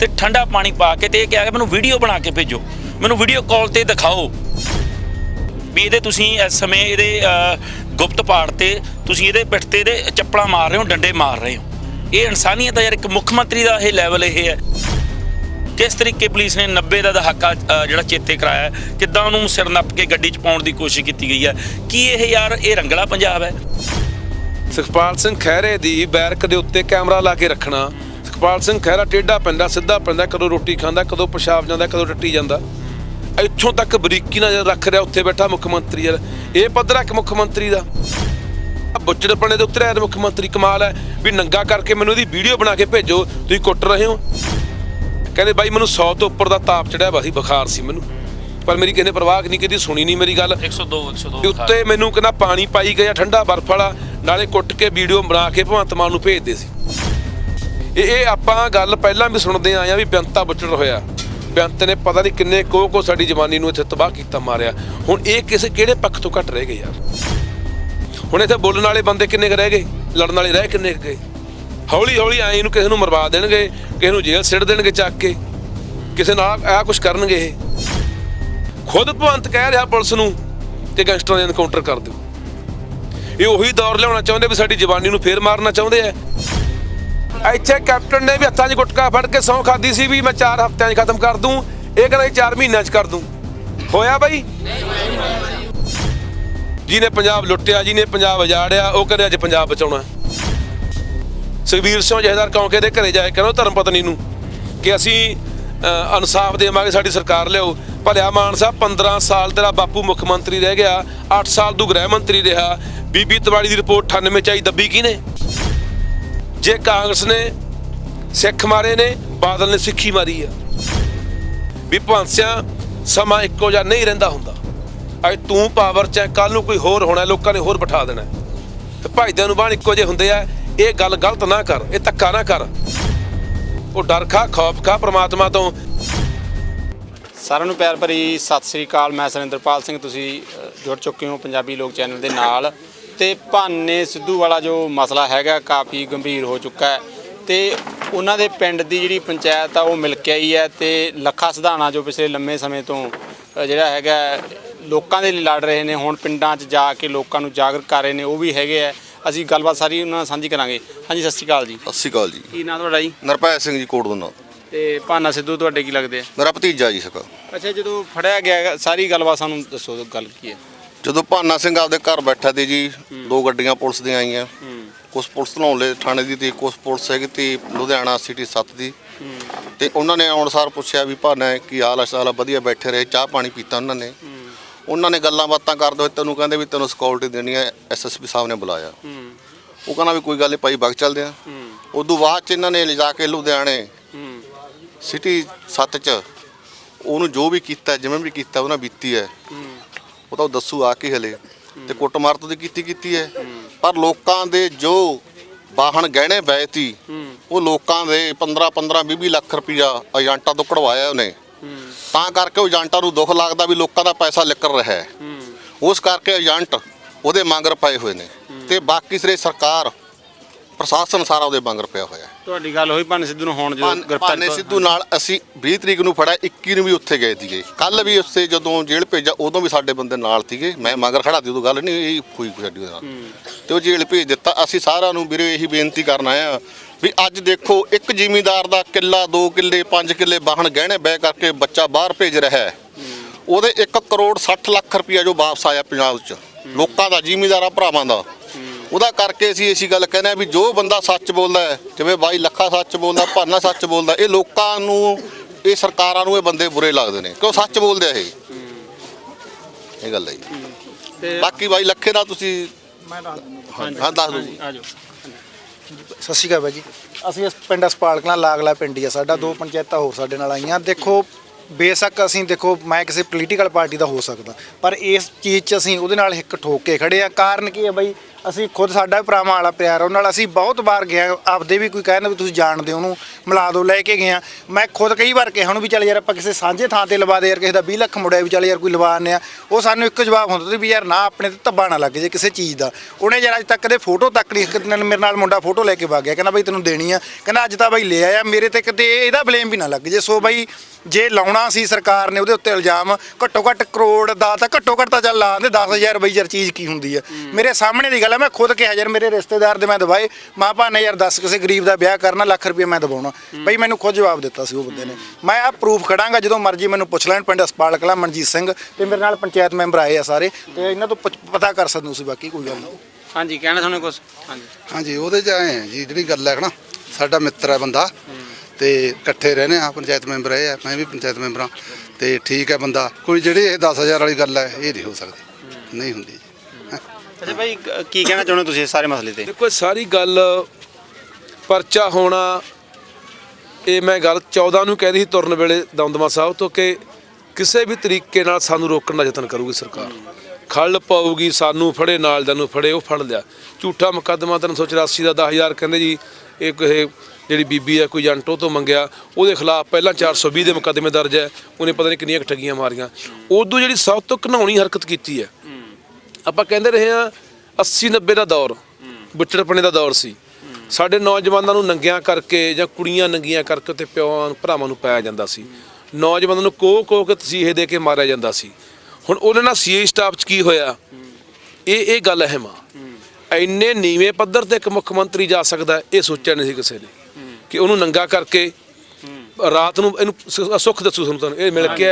ਤੇ ਠੰਡਾ ਪਾਣੀ ਪਾ ਕੇ ਤੇ ਇਹ ਕਿਹਾ ਕਿ ਮੈਨੂੰ ਵੀਡੀਓ ਬਣਾ ਕੇ ਭੇਜੋ। ਮੈਨੂੰ ਵੀਡੀਓ ਕਾਲ ਤੇ ਦਿਖਾਓ ਵੀ ਇਹਦੇ ਤੁਸੀਂ ਇਸ ਸਮੇਂ ਇਹਦੇ ਗੁਪਤ ਪਾੜ ਤੇ ਤੁਸੀਂ ਇਹਦੇ ਪਿੱਠ ਤੇ ਇਹਦੇ ਚੱਪਲਾਂ ਮਾਰ ਰਹੇ ਹੋ, ਡੰਡੇ ਮਾਰ ਰਹੇ ਹੋ। ਇਹ ਇਨਸਾਨੀਅਤ ਹੈ ਯਾਰ ਇੱਕ ਮੁੱਖ ਮੰਤਰੀ ਦਾ ਇਹ ਲੈਵਲ ਇਹ ਹੈ। ਕਿਸ ਤਰੀਕੇ ਪੁਲਿਸ ਨੇ 90 ਦਾ ਦਹਾਕਾ ਜਿਹੜਾ ਚੇਤੇ ਕਰਾਇਆ ਕਿੱਦਾਂ ਉਹਨੂੰ ਸਿਰ ਨੱਪ ਕੇ ਗੱਡੀ 'ਚ ਪਾਉਣ ਦੀ ਕੋਸ਼ਿਸ਼ ਕੀਤੀ ਗਈ ਹੈ, ਕੀ ਇਹ ਯਾਰ ਇਹ ਰੰਗਲਾ ਪੰਜਾਬ ਹੈ? ਸੁਖਪਾਲ ਸਿੰਘ ਖਹਿਰੇ ਦੀ ਬੈਰਕ ਦੇ ਉੱਤੇ ਕੈਮਰਾ ਲਾ ਕੇ ਰੱਖਣਾ। ਸੁਖਪਾਲ ਸਿੰਘ ਖਹਿਰਾ ਟੇਢਾ ਪੈਂਦਾ ਸਿੱਧਾ ਪੈਂਦਾ ਕਦੋਂ ਰੋਟੀ ਖਾਂਦਾ ਕਦੋਂ ਪਿਸ਼ਾਬ ਜਾਂਦਾ ਕਦੋਂ ਟੱਟੀ ਜਾਂਦਾ। ਇੱਥੋਂ ਤੱਕ ਬਰੀਕੀ ਨਾਲ ਰੱਖ ਰਿਹਾ ਉੱਥੇ ਬੈਠਾ ਮੁੱਖ ਮੰਤਰੀ ਯਾਰ। ਇਹ ਪੱਧਰ ਇੱਕ ਮੁੱਖ ਮੰਤਰੀ ਦਾ। ਬੁੱਚੜ ਪਣੇ ਦੇ ਉੱਤਰਿਆ ਮੁੱਖ ਮੰਤਰੀ ਕਮਾਲ ਹੈ ਵੀ ਨੰਗਾ ਕਰਕੇ ਮੈਨੂੰ ਇਹਦੀ ਵੀਡੀਓ ਬਣਾ ਕੇ ਭੇਜੋ ਤੁਸੀਂ ਕੁੱਟ ਰਹੇ ਹੋ। ਕਹਿੰਦੇ ਬਾਈ ਮੈਨੂੰ 100 ਤੋਂ ਉੱਪਰ ਦਾ ਤਾਪ ਚੜਿਆ ਵਾ ਸੀ ਬੁਖਾਰ ਸੀ ਮੈਨੂੰ। ਪਰ ਮੇਰੀ ਕਿਸੇ ਨੇ ਪਰਵਾਹ ਨਹੀਂ ਕੀਤੀ ਸੁਣੀ ਨਹੀਂ ਮੇਰੀ ਗੱਲ। 102 102 ਤੇ ਉੱਤੇ ਮੈਨੂੰ ਕਹਿੰਦਾ ਪਾਣੀ ਪਾਈ ਗਿਆ ਠੰਡਾ ਬਰਫ ਵਾਲਾ ਨਾਲੇ ਕੁੱਟ ਕੇ ਵੀਡੀਓ ਬਣਾ ਕੇ ਭਗਵੰਤ ਮਾਨ ਨੂੰ ਭੇਜਦੇ ਸੀ। ਇਹ ਇਹ ਆਪਾਂ ਗੱਲ ਪਹਿਲਾਂ ਵੀ ਸੁਣਦੇ ਆਏ ਆ ਵੀ ਬੇਅੰਤਾ ਬੁੱਚੜ ਹੋਇਆ। ਬੇਅੰਤ ਨੇ ਪਤਾ ਨਹੀਂ ਕਿੰਨੇ ਕੋ ਕੋ ਸਾਡੀ ਜਵਾਨੀ ਨੂੰ ਇੱਥੇ ਤਬਾਹ ਕੀਤਾ ਮਾਰਿਆ। ਹੁਣ ਇਹ ਕਿਸੇ ਕਿਹੜੇ ਪੱਖ ਤੋਂ ਘਟ ਰਹਿ ਗਏ ਯਾਰ? ਹੁਣ ਇੱਥੇ ਬੋਲਣ ਵਾਲੇ ਬੰਦੇ ਕਿੰਨੇ ਕੁ ਰਹਿ ਗਏ? ਲੜਨ ਵਾਲੇ ਰਹਿ ਕਿੰਨੇ ਕੁ ਗਏ? ਹੌਲੀ ਹੌਲੀ ਐਂ ਇਹਨੂੰ ਕਿਸੇ ਨੂੰ ਮਰਵਾ ਦੇਣਗੇ, ਕਿਸੇ ਨੂੰ ਜੇਲ੍ਹ ਸਿੱਟ ਦੇਣਗੇ ਚੱਕ ਕੇ। ਕਿਸੇ ਨਾਲ ਆ ਕੁਝ ਕਰਨਗੇ ਇਹ। ਖੁਦ ਭਵੰਤ ਕਹਿ ਰਿਹਾ ਪੁਲਿਸ ਨੂੰ ਕਿ ਗੈਂਗਸਟਰਾਂ ਦੇ ਐਨਕਾਊਂਟਰ ਕਰ ਦਿਓ। ਇਹ ਉਹੀ ਦੌਰ ਲਿਆਉਣਾ ਚਾਹੁੰਦੇ ਵੀ ਸਾਡੀ ਜਵਾਨੀ ਨੂੰ ਫੇਰ ਮਾਰਨਾ ਚਾਹੁੰਦੇ ਆ। ਇੱਥੇ ਕੈਪਟਨ ਨੇ ਵੀ ਹੱਥਾਂ 'ਚ ਗੁਟਕਾ ਫੜ ਕੇ ਸੌਂ ਖਾਦੀ ਸੀ ਵੀ ਮੈਂ 4 ਹਫ਼ਤਿਆਂ 'ਚ ਖਤਮ ਕਰ ਦੂੰ। ਇਹ ਕਹਿੰਦਾ 4 ਮਹੀਨਿਆਂ 'ਚ ਕਰ ਦੂੰ। ਹੋਇਆ ਬਾਈ? ਜਿਹਨੇ ਪੰਜਾਬ ਲੁੱਟਿਆ, ਜਿਹਨੇ ਪੰਜਾਬ ਉਜਾੜਿਆ, ਉਹ ਕਹਿੰਦੇ ਅੱਜ ਪੰਜਾਬ ਬਚਾਉਣਾ। ਸੁਖਬੀਰ ਸਿੰਘ ਜਹੇਦਾਰ ਕੌਂਕੇ ਦੇ ਘਰੇ ਜਾਏ ਕਹਿੰਦਾ ਧਰਮ ਪਤਨੀ ਨੂੰ ਕਿ ਅਸੀਂ ਇਨਸਾਫ ਦੇਵਾਂਗੇ, ਸਾਡੀ ਸਰਕਾਰ ਲਿਆਓ। ਭਲਿਆ ਮਾਨ ਸਾਹਿਬ 15 ਸਾਲ ਤੇਰਾ ਬਾਪੂ ਮੁੱਖ ਮੰਤਰੀ ਰਹਿ ਗਿਆ 8 ਸਾਲ ਤੂੰ ਗ੍ਰਹਿ ਮੰਤਰੀ ਰਿਹਾ। ਬੀਬੀ ਤਵਾੜੀ ਦੀ ਰਿਪੋਰਟ 98 ਚ ਆਈ, ਦੱਬੀ ਕਿਹਨੇ? ਜੇ ਕਾਂਗਰਸ ਨੇ ਸਿੱਖ ਮਾਰੇ ਨੇ, ਬਾਦਲ ਨੇ ਸਿੱਖੀ ਮਾਰੀ ਆ। ਵੀ ਭਾਂਸਿਆ ਸਮਾਂ ਇੱਕੋ ਜਿਹਾ ਨਹੀਂ ਰਹਿੰਦਾ ਹੁੰਦਾ। ਅੱਜ ਤੂੰ ਪਾਵਰ ਚ ਕੱਲ ਨੂੰ ਕੋਈ ਹੋਰ ਹੋਣਾ, ਲੋਕਾਂ ਨੇ ਹੋਰ ਬਿਠਾ ਦੇਣਾ। ਤੇ ਭਾਈਦਿਆਂ ਨੂੰ ਬਾਣ ਇੱਕੋ ਜਿਹੇ ਹੁੰਦੇ ਆ, ਇਹ ਗੱਲ ਗਲਤ ਨਾ ਕਰ, ਇਹ ਧੱਕਾ ਨਾ ਕਰ। ਉਹ ਡਰ ਖਾ, ਖੌਫ ਖਾ ਪ੍ਰਮਾਤਮਾ ਤੋਂ। ਸਾਰਿਆਂ ਨੂੰ ਪਿਆਰ ਭਰੀ ਸਤਿ ਸ੍ਰੀ ਅਕਾਲ। ਮੈਂ ਸੁਰਿੰਦਰਪਾਲ ਸਿੰਘ, ਤੁਸੀਂ ਜੁੜ ਚੁੱਕੇ ਹੋ ਪੰਜਾਬੀ ਲੋਕ ਚੈਨਲ ਦੇ ਨਾਲ। ਤੇ ਭਾਨੇ ਸਿੱਧੂ ਵਾਲਾ ਜੋ ਮਸਲਾ ਹੈਗਾ ਕਾਫੀ ਗੰਭੀਰ ਹੋ ਚੁੱਕਾ ਹੈ ਤੇ ਉਹਨਾਂ ਦੇ ਪਿੰਡ ਦੀ ਜਿਹੜੀ ਪੰਚਾਇਤ ਆ ਉਹ ਮਿਲ ਕੇ ਆਈ ਹੈ ਤੇ ਲੱਖਾ ਸਿਧਾਣਾ ਜੋ ਪਿਛਲੇ ਲੰਮੇ ਸਮੇਂ ਤੋਂ ਜਿਹੜਾ ਹੈਗਾ ਲੋਕਾਂ ਦੇ ਲਈ ਲੜ ਰਹੇ ਨੇ ਹੁਣ ਪਿੰਡਾਂ 'ਚ ਜਾ ਕੇ ਲੋਕਾਂ ਨੂੰ ਜਾਗਰੂਕ ਕਰ ਰਹੇ ਨੇ ਉਹ ਵੀ ਹੈਗੇ ਆ। ਅਸੀਂ ਗੱਲਬਾਤ ਸਾਰੀ ਉਹਨਾਂ ਨਾਲ ਸਾਂਝੀ ਕਰਾਂਗੇ। ਹਾਂਜੀ ਸਤਿ ਸ੍ਰੀ ਅਕਾਲ ਜੀ। ਸਤਿ ਸ਼੍ਰੀ ਅਕਾਲ ਜੀ। ਕੀ ਨਾਮ ਤੁਹਾਡਾ ਜੀ? ਨਰਪੈ ਸਿੰਘ ਜੀ ਕੋਟਦੁਨਾ ਤੇ ਭਾਨਾ ਸਿੱਧੂ ਤੁਹਾਡੇ ਕੀ ਲੱਗਦੇ ਆ? ਮੇਰਾ ਭਤੀਜਾ ਜੀ ਸਕਾ। ਅੱਛਾ ਜਦੋਂ ਫੜਿਆ ਗਿਆ ਸਾਰੀ ਗੱਲਬਾਤ ਸਾਨੂੰ ਦੱਸੋ ਗੱਲ ਕੀ ਹੈ? ਜਦੋਂ ਭਾਨਾ ਸਿੰਘ ਆਪਦੇ ਘਰ ਬੈਠਾ ਤੇ ਜੀ ਦੋ ਗੱਡੀਆਂ ਪੁਲਿਸ ਦੀਆਂ ਆਈਆਂ। ਕੁਛ ਪੁਲਿਸ ਧਨੌਲੇ ਥਾਣੇ ਦੀ ਤੇ ਕੁਛ ਪੁਲਿਸ ਹੈਗੀ ਤੇ ਲੁਧਿਆਣਾ ਸਿਟੀ 7 ਦੀ। ਤੇ ਉਹਨਾਂ ਨੇ ਆਉਣਸਾਰ ਪੁੱਛਿਆ ਵੀ ਭਾਨਾ ਕੀ ਹਾਲ ਅਸਾਲਾ ਵਧੀਆ ਬੈਠੇ ਰਹੇ ਚਾਹ ਪਾਣੀ ਪੀਤਾ ਉਹਨਾਂ ਨੇ। ਉਹਨਾਂ ਨੇ ਗੱਲਾਂ ਬਾਤਾਂ ਕਰਦੇ ਹੋਏ ਤੈਨੂੰ ਕਹਿੰਦੇ ਵੀ ਤੈਨੂੰ ਸਿਕਿਉਰਿਟੀ ਦੇਣੀ ਹੈ ਐਸਐਸਪੀ ਸਾਹਿਬ ਨੇ ਬੁਲਾਇਆ। ਉਹ ਕਹਿੰਦਾ ਵੀ ਕੋਈ ਗੱਲ ਨਹੀਂ ਭਾਈ ਬਗ ਚੱਲਦੇ ਆ ਉਦੋਂ ਬਾਅਦ ਚ ਇਹਨਾਂ ਨੇ ਲਿਜਾ ਕੇ ਲੁਧਿਆਣੇ ਸਿਟੀ 7 ਚ ਉਹਨੂੰ ਜੋ ਵੀ ਕੀਤਾ ਜਿਵੇਂ ਵੀ ਕੀਤਾ ਉਹਨਾਂ ਬੀਤੀ ਹੈ। ਉਹ ਤਾਂ ਉਹ ਦੱਸੂ ਆ ਕੇ ਹਲੇ। ਤੇ ਕੁੱਟਮਾਰ ਤਾਂ ਉਹਦੀ ਕੀਤੀ ਕੀਤੀ ਹੈ। ਪਰ ਲੋਕਾਂ ਦੇ ਜੋ ਵਾਹਨ ਗਹਿਣੇ ਪਏ ਤੀ ਉਹ ਲੋਕਾਂ ਦੇ 15 15 20 ਲੱਖ ਰੁਪਇਆ ਏਜੰਟਾਂ ਤੋਂ ਕਢਵਾਇਆ ਉਹਨੇ। ਤਾਂ ਕਰਕੇ ਉਹ ਏਜੰਟਾਂ ਨੂੰ ਦੁੱਖ ਲੱਗਦਾ ਵੀ ਲੋਕਾਂ ਦਾ ਪੈਸਾ ਲਿਕਰ ਰਿਹਾ ਹੈ। ਉਸ ਕਰਕੇ ਏਜੰਟ ਉਹਦੇ ਮੰਗਰ ਪਏ ਹੋਏ ਨੇ। ਤੇ ਬਾਕੀ ਸਿਰੇ ਸਰਕਾਰ, ਪ੍ਰਸ਼ਾਸਨ ਸਾਰਾ ਉਹਦੇ ਮੰਗਰ ਪਿਆ ਹੋਇਆ ਹੈ। ਤੁਹਾਡੀ ਗੱਲ ਹੋਈ ਭਾਨੇ ਸਿੱਧੂ ਨੂੰ ਹੁਣ ਜਦੋਂ ਗ੍ਰਿਫਤਾਰ ਭਾਨੇ ਸਿੱਧੂ ਨਾਲ ਅਸੀਂ 20 ਤਰੀਕ ਨੂੰ ਫੜਿਆ 21 ਨੂੰ ਵੀ ਉੱਥੇ ਗਏ ਸੀਗੇ। ਕੱਲ ਵੀ ਉੱਥੇ ਜਦੋਂ ਜੇਲ੍ਹ ਭੇਜਿਆ ਉਦੋਂ ਵੀ ਸਾਡੇ ਬੰਦੇ ਨਾਲ ਸੀਗੇ। ਮੈਂ ਮਗਰ ਖੜਾ ਸੀ ਉਦੋਂ ਗੱਲ ਨਹੀਂ ਇਹ ਕੋਈ ਸਾਡੀ ਉਹਦੇ ਨਾਲ। ਤੇ ਉਹ ਜੇਲ੍ਹ ਭੇਜ ਦਿੱਤਾ। ਅਸੀਂ ਸਾਰਿਆਂ ਨੂੰ ਵੀਰੇ ਇਹੀ ਬੇਨਤੀ ਕਰਨ ਆਏ ਆ ਵੀ ਅੱਜ ਦੇਖੋ ਇੱਕ ਜ਼ਿਮੀਂਦਾਰ ਦਾ ਕਿੱਲਾ 2 ਕਿੱਲੇ 5 ਕਿੱਲੇ ਵਾਹਣ ਗਹਿਣੇ ਬੈ ਕਰਕੇ ਬੱਚਾ ਬਾਹਰ ਭੇਜ ਰਿਹਾ ਹੈ। ਉਹਦੇ 1 ਕਰੋੜ 60 ਲੱਖ ਰੁਪਇਆ ਜੋ ਵਾਪਸ ਆਇਆ ਪੰਜਾਬ 'ਚ। ਲੋਕਾਂ ਦਾ ਜ਼ਿਮੀਂਦਾਰਾਂ ਭਰਾਵਾਂ ਦਾ। ਉਹਦਾ ਕਰਕੇ ਅਸੀਂ ਇਸੀ ਗੱਲ ਕਹਿੰਦੇ ਆ ਵੀ ਜੋ ਬੰਦਾ ਸੱਚ ਬੋਲਦਾ ਹੈ ਜਿਵੇਂ ਬਾਈ ਲੱਖਾ ਸੱਚ ਬੋਲਦਾ ਭਾਨਾ ਸੱਚ ਬੋਲਦਾ ਇਹ ਲੋਕਾਂ ਨੂੰ ਇਹ ਸਰਕਾਰਾਂ ਨੂੰ ਇਹ ਬੰਦੇ ਬੁਰੇ ਲੱਗਦੇ ਨੇ ਕਿਉਂ ਸੱਚ ਬੋਲਦੇ ਆ ਇਹ? ਇਹ ਗੱਲ ਹੈ ਜੀ। ਤੇ ਬਾਕੀ ਬਾਈ ਲੱਖੇ ਦਾ ਤੁਸੀਂ ਹਾਂ ਹਾਂ ਦੱਸ ਦਿਓ ਆਜੋ ਸਤਿ ਸ਼੍ਰੀ ਅਕਾਲ ਬਾਈ ਜੀ। ਅਸੀਂ ਇਸ ਪਿੰਡ ਹਸਪਾਲ ਕਲਾਂ ਲਾਗਲਾ ਪਿੰਡ ਹੀ ਆ ਸਾਡਾ ਦੋ ਪੰਚਾਇਤਾਂ ਹੋਰ ਸਾਡੇ ਨਾਲ ਆਈਆਂ। ਦੇਖੋ ਬੇਸ਼ੱਕ ਅਸੀਂ ਦੇਖੋ ਮੈਂ ਕਿਸੇ ਪੋਲੀਟੀਕਲ ਪਾਰਟੀ ਦਾ ਹੋ ਸਕਦਾ ਪਰ ਇਸ ਚੀਜ਼ 'ਚ ਅਸੀਂ ਉਹਦੇ ਨਾਲ ਇੱਕ ਠੋਕ ਕੇ ਖੜੇ ਆ। ਕਾਰਨ ਕੀ ਹੈ ਬਾਈ? ਅਸੀਂ ਖੁਦ ਸਾਡਾ ਵੀ ਭਰਾਵਾਂ ਵਾਲਾ ਪਿਆਰ ਉਹਨਾਂ ਨਾਲ ਅਸੀਂ ਬਹੁਤ ਵਾਰ ਗਿਆ, ਆਪਦੇ ਵੀ ਕੋਈ ਕਹਿੰਦਾ ਵੀ ਤੁਸੀਂ ਜਾਣਦੇ ਹੋ ਉਹਨੂੰ, ਮਿਲਾ ਦਿਓ, ਲੈ ਕੇ ਗਿਆ ਮੈਂ ਖੁਦ ਕਈ ਵਾਰ ਕਿਹਾ ਉਹਨੂੰ ਵੀ ਚੱਲ ਯਾਰ ਆਪਾਂ ਕਿਸੇ ਸਾਂਝੇ ਥਾਂ ਤੇ ਲਵਾ ਦੇ ਯਾਰ, ਕਿਸੇ ਦਾ 20 ਲੱਖ ਮੁੜਿਆ ਵੀ ਚੱਲ ਯਾਰ ਕੋਈ ਲਵਾ ਆਨੇ ਆ। ਉਹ ਸਾਨੂੰ ਇੱਕ ਜਵਾਬ ਹੁੰਦਾ ਸੀ ਵੀ ਯਾਰ ਨਾ ਆਪਣੇ ਤੇ ਧੱਬਾ ਨਾ ਲੱਗ ਜੇ ਕਿਸੇ ਚੀਜ਼ ਦਾ। ਉਹਨੇ ਯਾਰ ਅੱਜ ਤੱਕ ਕਦੇ ਫੋਟੋ ਤੱਕ ਨਹੀਂ, ਇੱਕ ਦਿਨ ਮੇਰੇ ਨਾਲ ਮੁੰਡਾ ਫੋਟੋ ਲੈ ਕੇ ਵਗ ਗਿਆ, ਕਹਿੰਦਾ ਬਈ ਤੈਨੂੰ ਦੇਣੀ ਆ। ਕਹਿੰਦਾ ਅੱਜ ਤਾਂ ਬਈ ਲੈ ਆਇਆ, ਮੇਰੇ ਤੇ ਕਿਤੇ ਇਹਦਾ ਬਲੇਮ ਵੀ ਨਾ ਲੱਗ ਜੇ। ਸੋ ਬਈ ਜੇ ਲਾਉਣਾ ਸੀ ਸਰਕਾਰ ਨੇ ਉਹਦੇ ਉੱਤੇ ਇਲਜ਼ਾਮ, ਘੱਟੋ ਘੱਟ ਕਰੋੜ ਦਾ ਤਾਂ ਘੱਟੋ ਘੱਟ ਤਾਂ ਚੱਲ ਲਾ ਦੇ 10000 ਬਈ ਯਾਰ ਚੀਜ਼ ਕੀ ਹੁੰਦੀ ਆ। ਮੇਰੇ ਸਾਹਮਣੇ ਦੀ ਗੱਲ ਹੈ ਮੈਂ ਖੁਦ ਕਿਹਾ ਯਾਰ ਮੇਰੇ ਰਿਸ਼ਤੇਦਾਰ ਦੇ ਮੈਂ ਦਵਾਏ ਮਾਂ ਭਾ ਨੇ ਯਾਰ ਦੱਸ ਕਿਸੇ ਗਰੀਬ ਦਾ ਵਿਆਹ ਕਰਨਾ ਲੱਖ ਰੁਪਏ ਮੈਂ ਦਵਾਉਣਾ ਬਈ ਮੈਨੂੰ ਖੁਦ ਜਵਾਬ ਦਿੱਤਾ ਸੀ ਉਹ ਬੰਦੇ ਨੇ। ਮੈਂ ਆ ਪ੍ਰੂਫ ਖੜਾਂਗਾ ਜਦੋਂ ਮਰਜ਼ੀ ਮੈਨੂੰ ਪੁੱਛ ਲੈਣ ਪਿੰਡ ਹਸਪਾਲ ਕਲਾ ਮਨਜੀਤ ਸਿੰਘ ਤੇ ਮੇਰੇ ਨਾਲ ਪੰਚਾਇਤ ਮੈਂਬਰ ਆਏ ਆ ਸਾਰੇ ਤੇ ਇਹਨਾਂ ਤੋਂ ਪੁੱਛ- ਪਤਾ ਕਰ ਸਕਦੇ ਹੋ ਤੁਸੀਂ ਬਾਕੀ ਕੋਈ ਗੱਲ ਨਹੀਂ। ਹਾਂਜੀ ਕਹਿਣਾ ਤੁਹਾਨੂੰ ਕੁਝ ਹਾਂਜੀ। ਹਾਂਜੀ ਉਹਦੇ ਚ ਆਏ ਆ ਜੀ ਜਿਹੜੀ ਗੱਲ ਹੈ ਨਾ ਸਾਡਾ ਮਿੱਤਰ ਹੈ ਬੰਦਾ ਤੇ ਇਕੱਠੇ ਰਹਿੰਦੇ ਆ ਪੰਚਾਇਤ ਮੈਂਬਰ ਇਹ ਆ ਮੈਂ ਵੀ ਪੰਚਾਇਤ ਮੈਂਬਰ ਹਾਂ ਤੇ ਠੀਕ ਹੈ ਬੰਦਾ। ਕੋਈ ਜਿਹੜੀ ਇਹ 10000 ਵਾਲੀ ਗੱਲ ਹੈ ਇਹ ਨਹੀਂ ਹੋ ਸਕਦੀ। ਨਹੀਂ ਹੁੰਦੀ। ਜੀ। ਅੱਛਾ ਭਾਈ, ਕ- ਕੀ ਕਹਿਣਾ ਚਾਹੁੰਦੇ ਹੋ ਤੁਸੀਂ ਇਸ ਸਾਰੇ ਮਸਲੇ ਤੇ? ਦੇਖੋ, ਇਹ ਸਾਰੀ ਗੱਲ ਪਰਚਾ ਹੋਣਾ, ਇਹ ਮੈਂ ਗੱਲ 14 ਨੂੰ ਕਹਿ ਰਹੀ ਸੀ ਤੁਰਨ ਵੇਲੇ ਦਮਦਮਾ ਸਾਹਿਬ ਤੋਂ ਕਿ ਕਿਸੇ ਵੀ ਤਰੀਕੇ ਨਾਲ ਸਾਨੂੰ ਰੋਕਣ ਦਾ ਯਤਨ ਕਰੂਗੀ ਸਰਕਾਰ। ਖੱਲ ਪਾਊਗੀ, ਸਾਨੂੰ ਫੜੇ, ਨਾਲ ਨੂੰ ਫੜੇ, ਉਹ ਫੜ ਲਿਆ। ਝੂਠਾ ਮੁਕੱਦਮਾ 384 ਦਾ 10000 ਕਹਿੰਦੇ ਜੀ, ਇਹ ਕਿਸੇ ਜਿਹੜੀ ਬੀਬੀ ਹੈ, ਕੋਈ ਏਜੰਟ ਉਹ ਤੋਂ ਮੰਗਿਆ। ਉਹਦੇ ਖਿਲਾਫ ਪਹਿਲਾਂ 420 ਦੇ ਮੁਕੱਦਮੇ ਦਰਜ ਹੈ। ਉਹਨੇ ਪਤਾ ਨਹੀਂ ਕਿੰਨੀਆਂ ਕੁ ਠੱਗੀਆਂ ਮਾਰੀਆਂ। ਉਦੋਂ ਜਿਹੜੀ ਸਭ ਤੋਂ ਘਿਨਾਉਣੀ ਹਰਕਤ ਕੀਤੀ ਹੈ ਆਪਾਂ ਕਹਿੰਦੇ ਰਹੇ ਆ 80 90 ਦਾ ਦੌਰ, ਬੁੱਚੜਪਣੇ ਦਾ ਦੌਰ ਸੀ। ਸਾਡੇ ਨੌਜਵਾਨਾਂ ਨੂੰ ਨੰਗਿਆਂ ਕਰਕੇ ਜਾਂ ਕੁੜੀਆਂ ਨੰਗੀਆਂ ਕਰਕੇ ਤੇ ਪਿਓਾਂ ਭਰਾਵਾਂ ਨੂੰ ਪਾਇਆ ਜਾਂਦਾ ਸੀ। ਨੌਜਵਾਨਾਂ ਨੂੰ ਕੋਹ ਕੋਹ ਕੇ ਤਸੀਹੇ ਦੇ ਕੇ ਮਾਰਿਆ ਜਾਂਦਾ ਸੀ। ਹੁਣ ਉਹਦੇ ਨਾਲ ਸੀਏ ਸਟਾਫ 'ਚ ਕੀ ਹੋਇਆ? ਇਹ ਇਹ ਗੱਲ ਅਹਿਮ ਆ। ਇੰਨੇ ਨੀਵੇਂ ਪੱਧਰ ਤੇ ਇੱਕ ਮੁੱਖ ਮੰਤਰੀ ਜਾ ਸਕਦਾ, ਇਹ ਸੋਚਿਆ ਨਹੀਂ ਸੀ ਕਿਸੇ ਨੇ। ਕਿ ਉਹਨੂੰ ਨੰਗਾ ਕਰਕੇ ਰਾਤ ਨੂੰ ਇਹਨੂੰ ਸੁ- ਸੁੱਖ ਦੱਸੂ ਤੁਹਾਨੂੰ ਤੁਹਾਨੂੰ ਇਹ ਮਿਲ ਕੇ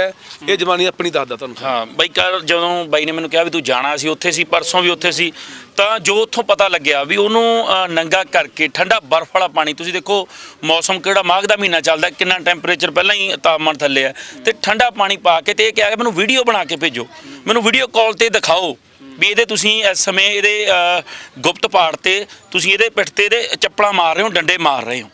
ਇਹ ਜਵਾਨੀ ਆਪਣੀ ਦੱਸਦਾ ਤੁਹਾਨੂੰ ਹਾਂ ਬਾਈ ਕੱਲ ਜਦੋਂ ਬਾਈ ਨੇ ਮੈਨੂੰ ਕਿਹਾ ਵੀ ਤੂੰ ਜਾਣਾ ਸੀ ਉੱਥੇ ਸੀ ਪਰਸੋਂ ਵੀ ਉੱਥੇ ਸੀ ਤਾਂ ਜੋ ਉੱਥੋਂ ਪਤਾ ਲੱਗਿਆ ਵੀ ਉਹਨੂੰ ਅ, ਨੰਗਾ ਕਰਕੇ ਠੰਡਾ ਬਰਫ਼ ਵਾਲਾ ਪਾਣੀ ਤੁਸੀਂ ਦੇਖੋ ਮੌਸਮ ਕਿਹੜਾ ਮਾਘ ਦਾ ਮਹੀਨਾ ਚੱਲਦਾ ਕਿੰਨਾ ਟੈਂਪਰੇਚਰ ਪਹਿਲਾਂ ਹੀ ਤਾਪਮਾਨ ਥੱਲੇ ਹੈ ਤੇ ਠੰਡਾ ਪਾਣੀ ਪਾ ਕੇ ਤੇ ਇਹ ਕਿਹਾ ਕਿ ਮੈਨੂੰ ਵੀਡੀਓ ਬਣਾ ਕੇ ਭੇਜੋ ਮੈਨੂੰ ਵੀਡੀਓ ਕਾਲ ਤੇ ਦਿਖਾਓ ਵੀ ਇਹਦੇ ਤੁਸੀਂ ਇਸ ਸਮੇਂ ਇਹਦੇ ਅ, ਗੁਪਤ ਪਾੜ ਤੇ ਤੁਸੀਂ ਇਹਦੇ ਪਿੱਠ ਤੇ ਇਹਦੇ ਚੱਪਲਾਂ ਮਾਰ ਰਹੇ ਹੋ ਡੰਡੇ ਮਾਰ ਰਹੇ ਹੋ।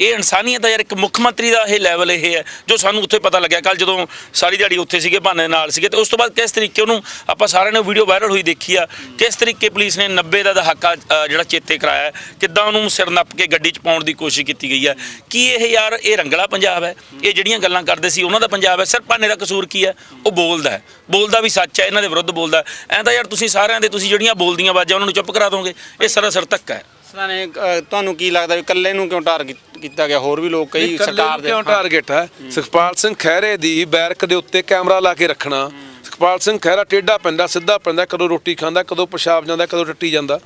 ਇਹ ਇਨਸਾਨੀਅਤ ਦਾ ਯਾਰ, ਇੱਕ ਮੁੱਖ ਮੰਤਰੀ ਦਾ ਇਹ ਲੈਵਲ ਇਹ ਹੈ, ਜੋ ਸਾਨੂੰ ਉੱਥੇ ਪਤਾ ਲੱਗਿਆ। ਕੱਲ ਜਦੋਂ ਸਾਰੀ ਦਿਹਾੜੀ ਉੱਥੇ ਸੀਗੇ ਭਾਨੇ ਨਾਲ ਸੀਗੇ, ਤੇ ਉਸ ਤੋਂ ਬਾਅਦ ਕਿਸ ਤਰੀਕੇ ਉਹਨੂੰ ਆਪਾਂ ਸਾਰਿਆਂ ਨੇ ਵੀਡੀਓ ਵਾਇਰਲ ਹੋਈ ਦੇਖੀ ਆ, ਕਿਸ ਤਰੀਕੇ ਪੁਲਿਸ ਨੇ 90 ਦਾ ਦਹਾਕਾ ਜਿਹੜਾ ਚੇਤੇ ਕਰਾਇਆ ਕਿੱਦਾਂ ਉਹਨੂੰ ਸਿਰ ਨੱਪ ਕੇ ਗੱਡੀ 'ਚ ਪਾਉਣ ਦੀ ਕੋਸ਼ਿਸ਼ ਕੀਤੀ ਗਈ ਹੈ। ਕੀ ਇਹ ਯਾਰ, ਇਹ ਰੰਗਲਾ ਪੰਜਾਬ ਹੈ? ਇਹ ਜਿਹੜੀਆਂ ਗੱਲਾਂ ਕਰਦੇ ਸੀ, ਉਹਨਾਂ ਦਾ ਪੰਜਾਬ ਹੈ। ਸਿਰ ਭਾਨੇ ਦਾ ਕਸੂਰ ਕੀ ਹੈ? ਉਹ ਬੋਲਦਾ ਹੈ। ਬੋਲਦਾ ਵੀ ਸੱਚ ਹੈ, ਇਹਨਾਂ ਦੇ ਵਿਰੁੱਧ ਬੋਲਦਾ ਐਂ ਤਾਂ ਯਾਰ ਤੁਸੀਂ ਸਾਰਿਆਂ ਦੇ, ਤੁਸੀਂ ਜਿਹੜੀਆਂ ਬੋਲਦੀਆਂ ਆਵਾਜ਼ਾਂ, ਉਹਨਾਂ ਨੂੰ ਚੁੱਪ ਕਰਾ ਦੋਗੇ। ਇਹ ਸਰਾਸਰ ਧੱਕਾ ਹੈ। ਸਰਾਣੇ ਤੁਹਾਨੂੰ ਕੀ ਲੱਗਦਾ ਵੀ ਇਕੱਲੇ ਨੂੰ ਕਿਉਂ ਟਾਰਗੇਟ ਕੀਤਾ ਗਿਆ? ਹੋਰ ਵੀ ਲੋਕ ਕਈ ਸਰਕਾਰ ਦੇ ਕਿਉਂ ਟਾਰਗੇਟ ਹੈ? ਸੁਖਪਾਲ ਸਿੰਘ ਖਹਿਰੇ ਦੀ ਬੈਰਕ ਦੇ ਉੱਤੇ ਕੈਮਰਾ ਲਾ ਕੇ ਰੱਖਣਾ। ਸੁਖਪਾਲ ਸਿੰਘ ਖਹਿਰਾ ਟੇਢਾ ਪੈਂਦਾ ਸਿੱਧਾ ਪੈਂਦਾ ਕਦੋਂ ਰੋਟੀ ਖਾਂਦਾ ਕਦੋਂ ਪਿਸ਼ਾਬ ਜਾਂਦਾ ਕਦੋਂ ਟੱਟੀ ਜਾਂਦਾ।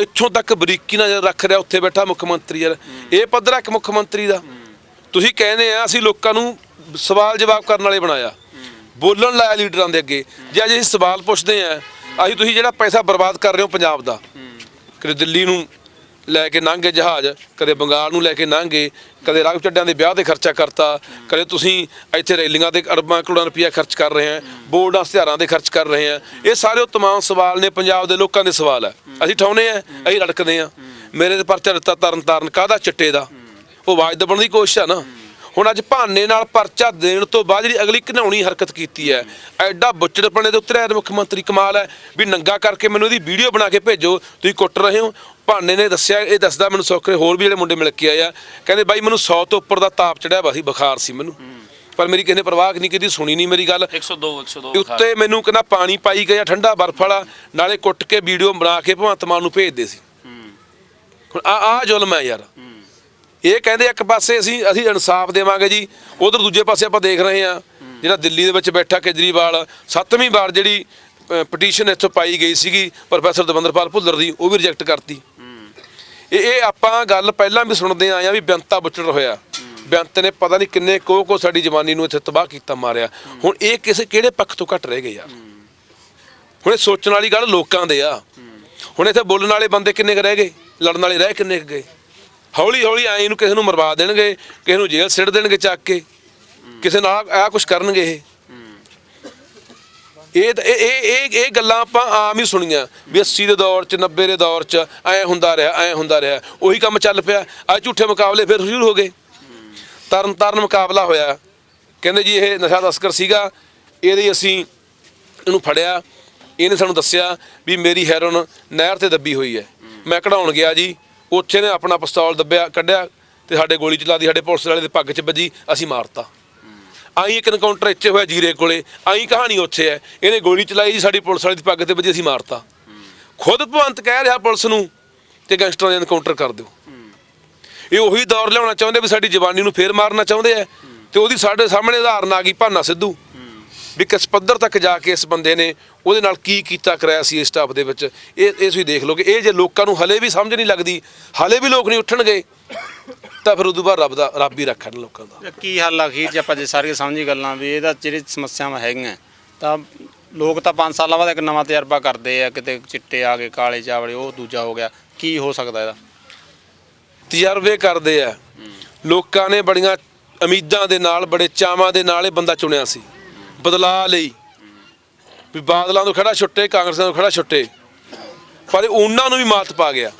ਇੱਥੋਂ ਤੱਕ ਬਰੀਕੀ ਨਾਲ ਰੱਖ ਰਿਹਾ ਉੱਥੇ ਬੈਠਾ ਮੁੱਖ ਮੰਤਰੀ ਯਾਰ। ਇਹ ਪੱਧਰ ਹੈ ਇੱਕ ਮੁੱਖ ਮੰਤਰੀ ਦਾ। ਤੁਸੀਂ ਕਹਿੰਦੇ ਆ ਅਸੀਂ ਲੋਕਾਂ ਨੂੰ ਸਵਾਲ ਜਵਾਬ ਕਰਨ ਵਾਲੇ ਬਣਾਇਆ। ਬੋਲਣ ਲਾਇਆ ਲੀਡਰਾਂ ਦੇ ਅੱਗੇ। ਜੇ ਅੱਜ ਅਸੀਂ ਸਵਾਲ ਪੁੱਛਦੇ ਆ ਅਸੀਂ ਤੁਸੀਂ ਜਿਹੜਾ ਪੈਸਾ ਬਰਬਾਦ ਕਰ ਰਹੇ ਹੋ ਪੰਜਾਬ ਦਾ ਕਦੇ ਦਿੱਲੀ ਨੂੰ ਲੈ ਕੇ ਲੰਘੇ ਜਹਾਜ਼, ਕਦੇ ਬੰਗਾਲ ਨੂੰ ਲੈ ਕੇ ਲੰਘੇ ਕਦੇ ਰਾਘਵ ਚੱਡਿਆਂ ਦੇ ਵਿਆਹ ਤੇ ਖਰਚਾ ਕਰਤਾ, ਕਦੇ ਤੁਸੀਂ ਇੱਥੇ ਰੈਲੀਆਂ ਤੇ ਅਰਬਾਂ ਕਰੋੜਾਂ ਰੁਪਇਆ ਖਰਚ ਕਰ ਰਹੇ ਆ ਬੋਰਡਾਂ ਹਥਿਆਰਾਂ ਦੇ ਖਰਚ ਕਰ ਰਹੇ ਆ ਇਹ ਸਾਰੇ ਉਹ ਤਮਾਮ ਸਵਾਲ ਨੇ, ਪੰਜਾਬ ਦੇ ਲੋਕਾਂ ਦੇ ਸਵਾਲ ਆ। ਅਸੀਂ ਠਾਉਨੇ ਆ, ਅਸੀਂ ਰੜਕਦੇ ਆ ਮੇਰੇ ਤੇ ਪਰਚਾ ਦਿੱਤਾ ਤਰਨ ਤਾਰਨ, ਕਾਹਦਾ ਚਿੱਟੇ ਦਾ? ਉਹ ਆਵਾਜ਼ ਦਬਣ ਦੀ ਕੋਸ਼ਿਸ਼ ਆ ਨਾ। ਹੁਣ ਅੱਜ ਭਾਨੇ ਨਾਲ ਪਰਚਾ ਦੇਣ ਤੋਂ ਬਾਅਦ ਜਿਹੜੀ ਅਗਲੀ ਘਿਨਾਉਣੀ ਹਰਕਤ ਕੀਤੀ ਹੈ, ਐਡਾ ਬੁੱਚੜਪਣੇ ਦੇ ਉੱਤਰਿਆ ਮੁੱਖ ਮੰਤਰੀ ਕਮਾਲ ਹੈ, ਵੀ ਨੰਗਾ ਕਰਕੇ ਮੈਨੂੰ ਇਹਦੀ ਵੀਡੀਓ ਬਣਾ ਕੇ ਭੇਜੋ, ਤੁਸੀਂ ਕੁੱਟ ਰਹੇ ਹੋ। ਭਾਨੇ ਨੇ ਦੱਸਿਆ ਇਹ ਦੱਸਦਾ ਮੈਨੂੰ ਸੌਖਰੇ ਹੋਰ ਵੀ ਜਿਹੜੇ ਮੁੰਡੇ ਮਿਲ ਕੇ ਆਏ ਆ ਕਹਿੰਦੇ ਬਾਈ ਮੈਨੂੰ 100 ਤੋਂ ਉੱਪਰ ਦਾ ਤਾਪ ਚੜਿਆ ਵਾ ਸੀ ਬੁਖਾਰ ਸੀ ਮੈਨੂੰ। ਪਰ ਮੇਰੀ ਕਿਸੇ ਨੇ ਪਰਵਾਹ ਨਹੀਂ ਕੀਤੀ ਸੁਣੀ ਨਹੀਂ ਮੇਰੀ ਗੱਲ। 102 102 ਤੇ ਉੱਤੇ ਮੈਨੂੰ ਕਹਿੰਦਾ ਪਾਣੀ ਪਾਈ ਗਿਆ ਠੰਡਾ ਬਰਫ ਵਾਲਾ ਨਾਲੇ ਕੁੱਟ ਕੇ ਵੀਡੀਓ ਬਣਾ ਕੇ ਭਗਵੰਤ ਮਾਨ ਨੂੰ ਭੇਜਦੇ ਸੀ। ਹੁਣ ਆ ਆ ਜ਼ੁਲਮ ਹੈ ਯਾਰ। ਇਹ ਕਹਿੰਦੇ ਇੱਕ ਪਾਸੇ ਅਸੀਂ ਅਸੀਂ ਇਨਸਾਫ ਦੇਵਾਂਗੇ ਜੀ ਉਧਰ ਦੂਜੇ ਪਾਸੇ ਆਪਾਂ ਦੇਖ ਰਹੇ ਹਾਂ ਜਿਹੜਾ ਦਿੱਲੀ ਦੇ ਵਿੱਚ ਬੈਠਾ ਕੇਜਰੀਵਾਲ ਸੱਤਵੀਂ ਵਾਰ ਜਿਹੜੀ ਪਟੀਸ਼ਨ ਇੱਥੋਂ ਪਾਈ ਗਈ ਸੀਗੀ ਪ੍ਰੋਫੈਸਰ ਦਵਿੰਦਰਪਾਲ ਭੁੱਲਰ ਦੀ ਉਹ ਵੀ ਰਿਜੈਕਟ ਕਰਤੀ। ਇਹ ਇਹ ਆਪਾਂ ਗੱਲ ਪਹਿਲਾਂ ਵੀ ਸੁਣਦੇ ਆਏ ਆ ਵੀ ਬੇਅੰਤਾ ਬੁੱਚੜ ਹੋਇਆ। ਬੇਅੰਤ ਨੇ ਪਤਾ ਨਹੀਂ ਕਿੰਨੇ ਕੋਹ ਕੋ ਸਾਡੀ ਜਵਾਨੀ ਨੂੰ ਇੱਥੇ ਤਬਾਹ ਕੀਤਾ ਮਾਰਿਆ। ਹੁਣ ਇਹ ਕਿਸੇ ਕਿਹੜੇ ਪੱਖ ਤੋਂ ਘਟ ਰਹਿ ਗਏ ਯਾਰ? ਹੁਣ ਇਹ ਸੋਚਣ ਵਾਲੀ ਗੱਲ ਲੋਕਾਂ ਦੇ ਆ। ਹੁਣ ਇੱਥੇ ਬੋਲਣ ਵਾਲੇ ਬੰਦੇ ਕਿੰਨੇ ਕੁ ਰਹਿ ਗਏ? ਲੜਨ ਵਾਲੇ ਰਹਿ ਕਿੰਨੇ ਕੁ ਗਏ? ਹੌਲੀ ਹੌਲੀ ਐਂ ਨੂੰ ਕਿਸੇ ਨੂੰ ਮਰਵਾ ਦੇਣਗੇ, ਕਿਸੇ ਨੂੰ ਜੇਲ੍ਹ ਸਿੱਟ ਦੇਣਗੇ ਚੱਕ ਕੇ। ਕਿਸੇ ਨਾਲ ਆ ਕੁਝ ਕਰਨਗੇ ਇਹ। ਇਹ ਤਾਂ- ਇਹ ਇਹ ਇਹ ਇਹ ਗੱਲਾਂ ਆਪਾਂ ਆਮ ਹੀ ਸੁਣੀਆਂ। ਵੀ 80 ਦੇ ਦੌਰ ਚ 90 ਦੇ ਦੌਰ ਚ ਐ ਹੁੰਦਾ ਰਿਹਾ, ਐ ਹੁੰਦਾ ਰਿਹਾ। ਉਹੀ ਕੰਮ ਚੱਲ ਪਿਆ। ਅੱਜ ਝੂਠੇ ਮੁਕਾਬਲੇ ਫਿਰ ਸ਼ੁਰੂ ਹੋ ਗਏ। ਤਰਨ ਤਾਰਨ ਮੁਕਾਬਲਾ ਹੋਇਆ। ਕਹਿੰਦੇ ਜੀ, ਇਹ ਨਸ਼ਾ ਤਸਕਰ ਸੀਗਾ। ਇਹਦੇ ਅਸੀਂ ਇਹਨੂੰ ਫੜਿਆ। ਇਹਨੇ ਸਾਨੂੰ ਦੱਸਿਆ ਵੀ ਮੇਰੀ ਹੈਰੋਨ ਨਹਿਰ ਤੇ ਦੱਬੀ ਹੋਈ ਹੈ। ਮੈਂ ਕਢਾਉਣ ਗਿਆ ਜੀ। ਉੱਥੇ ਨੇ ਆਪਣਾ ਪਿਸਤੌਲ ਦੱਬਿਆ, ਕੱਢਿਆ ਤੇ ਸਾਡੇ ਗੋਲੀ ਚਲਾ ਦੀ, ਸਾਡੇ ਪੁਲਿਸ ਵਾਲੇ ਦੇ ਪੱਗ 'ਚ ਵੱਜੀ, ਅਸੀਂ ਮਾਰਤਾ। ਆਈ ਇੱਕ ਐਨਕਾਊਂਟਰ ਇੱਥੇ ਹੋਇਆ ਜੀਰੇ ਕੋਲੇ ਆਈ ਕਹਾਣੀ ਉੱਥੇ ਹੈ। ਇਹਨੇ ਗੋਲੀ ਚਲਾਈ ਜੀ ਸਾਡੀ ਪੁਲਿਸ ਵਾਲੇ ਦੀ ਪੱਗ ਤੇ ਵੱਜੀ ਅਸੀਂ ਮਾਰਤਾ। ਖੁਦ ਭਵੰਤ ਕਹਿ ਰਿਹਾ ਪੁਲਿਸ ਨੂੰ ਕਿ ਗੈਂਗਸਟਰਾਂ ਦੇ ਐਨਕਾਊਂਟਰ ਕਰ ਦਿਓ। ਇਹ ਉਹੀ ਦੌਰ ਲਿਆਉਣਾ ਚਾਹੁੰਦੇ ਵੀ ਸਾਡੀ ਜਵਾਨੀ ਨੂੰ ਫੇਰ ਮਾਰਨਾ ਚਾਹੁੰਦੇ ਆ ਤੇ ਉਹਦੀ ਸਾਡੇ ਸਾਹਮਣੇ ਉਦਾਹਰਨ ਆ ਗਈ ਭਾਨਾ ਸਿੱਧੂ। ਵੀ ਕਿਸ ਪੱਧਰ ਤੱਕ ਜਾ ਕੇ ਇਸ ਬੰਦੇ ਨੇ ਉਹਦੇ ਨਾਲ ਕੀ ਕੀਤਾ, ਕਰਾਇਆ ਸੀ ਇਸ ਸਟਾਫ ਦੇ ਵਿੱਚ। ਇਹ ਇਹ ਤੁਸੀਂ ਦੇਖ ਲਓਗੇ। ਇਹ ਜੇ ਲੋਕਾਂ ਨੂੰ ਹਲੇ ਵੀ ਸਮਝ ਨਹੀਂ ਲੱਗਦੀ, ਹਲੇ ਵੀ ਲੋਕ ਨਹੀਂ ਉੱਠਣਗੇ। ਤਾਂ ਫਿਰ ਉਦੋਂ ਬਾਅਦ ਰੱਬ ਦਾ ਰੱਬ ਹੀ ਰੱਖਣ ਲੋਕਾਂ ਦਾ। ਕੀ ਹੱਲ ਅਖੀਰ ਜੇ ਆਪਾਂ ਜੇ ਸਾਰੀਆਂ ਸਮਝੀ ਗੱਲਾਂ ਵੀ ਇਹਦਾ ਜਿਹੜੀ ਸਮੱਸਿਆਵਾਂ ਹੈਗੀਆਂ ਤਾਂ ਲੋਕ ਤਾਂ 5 ਸਾਲਾਂ ਬਾਅਦ ਇੱਕ ਨਵਾਂ ਤਜਰਬਾ ਕਰਦੇ ਆ ਕਿਤੇ ਚਿੱਟੇ ਆ ਗਏ ਕਾਲੇ ਚਾਵਲੇ ਉਹ ਦੂਜਾ ਹੋ ਗਿਆ। ਕੀ ਹੋ ਸਕਦਾ ਇਹਦਾ? ਤਜਰਬੇ ਕਰਦੇ ਆ। ਲੋਕਾਂ ਨੇ ਬੜੀਆਂ ਉਮੀਦਾਂ ਦੇ ਨਾਲ ਬੜੇ ਚਾਵਾਂ ਦੇ ਨਾਲ ਇਹ ਬੰਦਾ ਚੁਣਿਆ ਸੀ। ਬਦਲਾ ਲਈ। ਵੀ ਬਾਦਲਾਂ ਤੋਂ ਖੜਾ ਛੁੱਟੇ ਕਾਂਗਰਸਾਂ ਤੋਂ ਖੜਾ ਛੁੱਟੇ। ਪਰ ਉਹਨਾਂ ਨੂੰ ਵੀ ਮਾਤ ਪਾ ਗਿਆ।